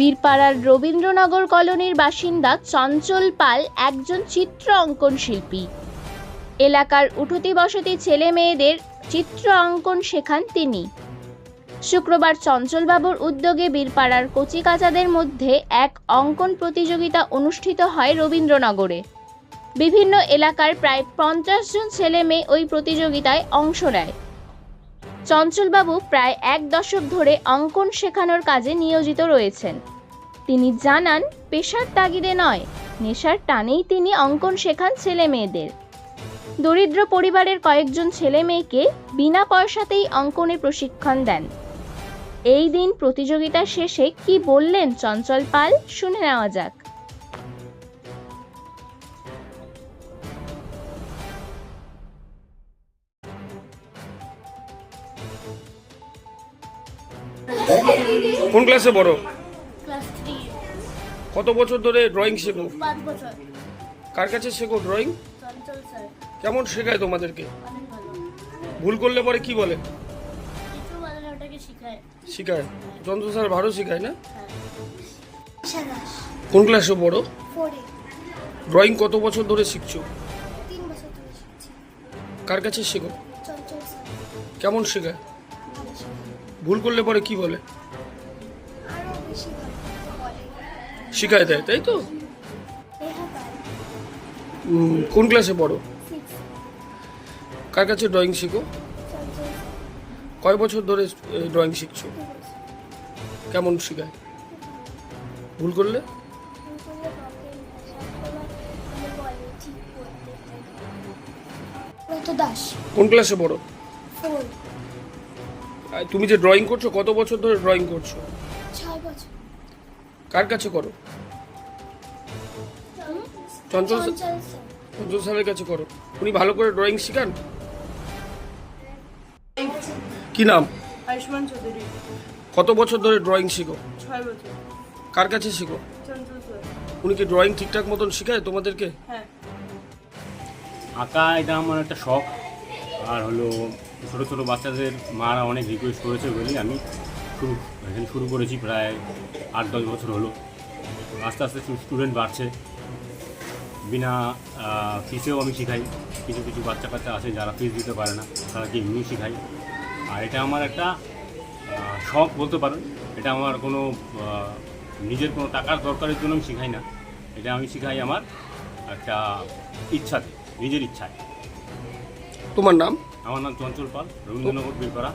বীরপাড়ার রবীন্দ্রনগর কলোনির বাসিন্দা চঞ্চল পাল একজন চিত্র অঙ্কন শিল্পী। এলাকার উঠতি বসতি ছেলে মেয়েদের চিত্র অঙ্কন শেখান তিনি। শুক্রবার চঞ্চলবাবুর উদ্যোগে বীরপাড়ার কচিকাচাদের মধ্যে এক অঙ্কন প্রতিযোগিতা অনুষ্ঠিত হয় রবীন্দ্রনগরে। বিভিন্ন এলাকার প্রায় পঞ্চাশ জন ছেলে মেয়ে ওই প্রতিযোগিতায় অংশ নেয়। চঞ্চলবাবু প্রায় এক দশক ধরে অঙ্কন শেখানোর কাজে নিয়োজিত রয়েছেন। তিনি জানান, পেশার তাগিদে নয়, নেশার টানেই তিনি অঙ্কন শেখান ছেলে মেয়েদের। দরিদ্র পরিবারের কয়েকজন ছেলে মেয়েকে বিনা পয়সাতেই অঙ্কনে প্রশিক্ষণ দেন। এই দিন প্রতিযোগিতা শেষে কি বললেন চঞ্চল পাল, শুনে নেওয়া যাক। কোন ক্লাসে বড় কত বছর ধরে ড্রয়িং শেখো? কার কাছে শেখো ড্রয়িং চঞ্চল স্যার। কেমন শেখায় তোমাদেরকে? ভুল। করলে পরে কি বলে? কিছু বলে ওটাকে শিখায়। শিখায়। যন্ত্র স্যার ভালো শেখায় না? হ্যাঁ। কোন ক্লাসে বড় ড্রয়িং কত বছর ধরে শিখছো? তিন বছর ধরে শিখছি। কার কাছে শেখো? চঞ্চল স্যার। কেমন শেখায়। ভুল করলে পরে কি বলে? শিখায় দেয় তাই তো? কোন ক্লাসে পড়ো? কার কাছে ড্রয়িং শিখো? কয় বছর ধরে ড্রয়িং শিখছো? কেমন শিখায়? ভুল করলে? কোন ক্লাসে পড়ো? তুমি যে ড্রয়িং করছ কত বছর ধরে ড্রয়িং করছ? ছয় বছর। কার কাছে করো? চঞ্চল চঞ্চল স্যার। চঞ্চল স্যারের কাছে করো। উনি ভালো করে ড্রয়িং শেখান। কি নাম? আয়ুষ্মান চৌধুরী। কত বছর ধরে ড্রয়িং শিখো? ছয় বছর। কার কাছে শিখো? উনি কি ড্রয়িং ঠিকঠাক মতন শেখায় তোমাদেরকে? হ্যাঁ। আঁকা এটা আমার একটা শখ। আর হলো ছোটো ছোটো বাচ্চাদের মারা অনেক রিকোয়েস্ট করেছে বলেই আমি শুরু এখানে শুরু করেছি প্রায় আট দশ বছর হলো। আস্তে আস্তে স্টুডেন্ট বাড়ছে। বিনা ফিসেও আমি শেখাই। কিছু কিছু বাচ্চা কাচ্চা আছে যারা ফিস দিতে পারে না তারা তাদেরকে এমনি শেখাই আর এটা আমার একটা শখ বলতে পারেন এটা আমার কোনো নিজের কোনো টাকার দরকারের জন্য আমি শেখাই না। এটা আমি শেখাই আমার একটা ইচ্ছাতে নিজের ইচ্ছায়। তোমার নাম? আমার নাম চঞ্চল পাল রবীন্দ্রনগর বীরপাড়া